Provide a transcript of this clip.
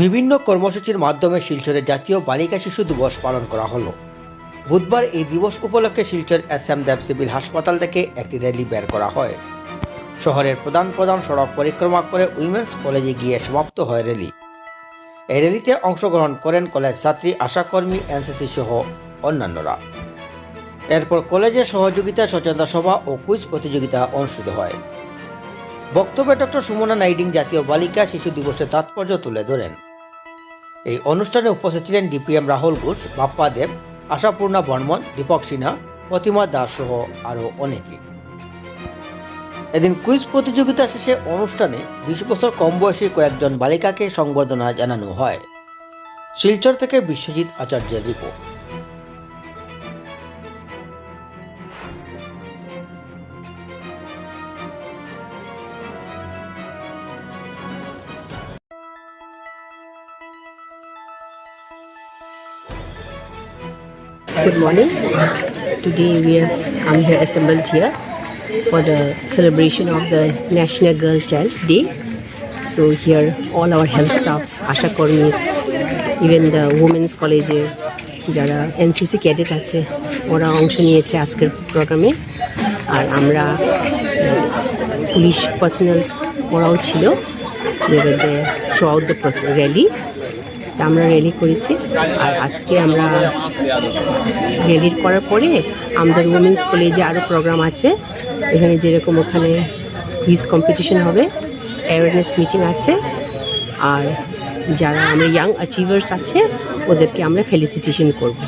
বিভিন্ন কর্মসূচির মাধ্যমে শিলচরে জাতীয় বালিকা শিশু দিবস পালন করা হলো। বুধবার এই দিবস উপলক্ষে Silchar S M Dev civil হাসপাতাল থেকে একটি র্যালি বের করা হয়। শহরের প্রধান প্রধান সড়ক পরিক্রমা করে উইমেন্স কলেজে গিয়ে সমাপ্ত হয় র্যালি। এই র্যালিতে অংশগ্রহণ করেন কলেজ ছাত্রী, আশাকর্মী, এনসিসি সহ অন্যান্যরা। এরপর কলেজের সহযোগিতা সচেতনতা সভা ও কুইজ প্রতিযোগিতা অনুষ্ঠিত হয়। বক্তব্যে ডক্টর সুমনা নাইডিং জাতীয় বালিকা শিশু দিবসের তাৎপর্য তুলে ধরেন। এই অনুষ্ঠানে উপস্থিত ছিলেন ডিপিএম রাহুল ঘোষ, বাপ্পা দেব, আশাপূর্ণা বর্মন, দীপক সিনহা, প্রতিমা দাস সহ আরও অনেকে। এদিন কুইজ প্রতিযোগিতা শেষে অনুষ্ঠানে বিশ বছর কম বয়সী কয়েকজন বালিকাকে সংবর্ধনা জানানো হয়। শিলচর থেকে Biswajit আচার্যের report. Good morning. Today we have come here assembled here for the celebration of the National Girl Child Day. So here all our health staffs, Asha Kormis, even the Women's College যারা NCC cadet আছে ওরা অংশ নিয়েছে আজকের প্রোগ্রামে আর আমরা police personals ওরাও ছিল থ্রু আউট দ্য র্যালি আমরা রেলি করেছি। আর আজকে আমরা রেলির করার পরে আমাদের উমেন্স কলেজে আরও প্রোগ্রাম আছে। এখানে যেরকম ওখানে কুইজ কম্পিটিশন হবে অ্যাওয়ারনেস মিটিং আছে। আর যারা আমরা ইয়াং অ্যাচিভার্স আছে, ওদেরকে আমরা ফেলিসিটেশন করব।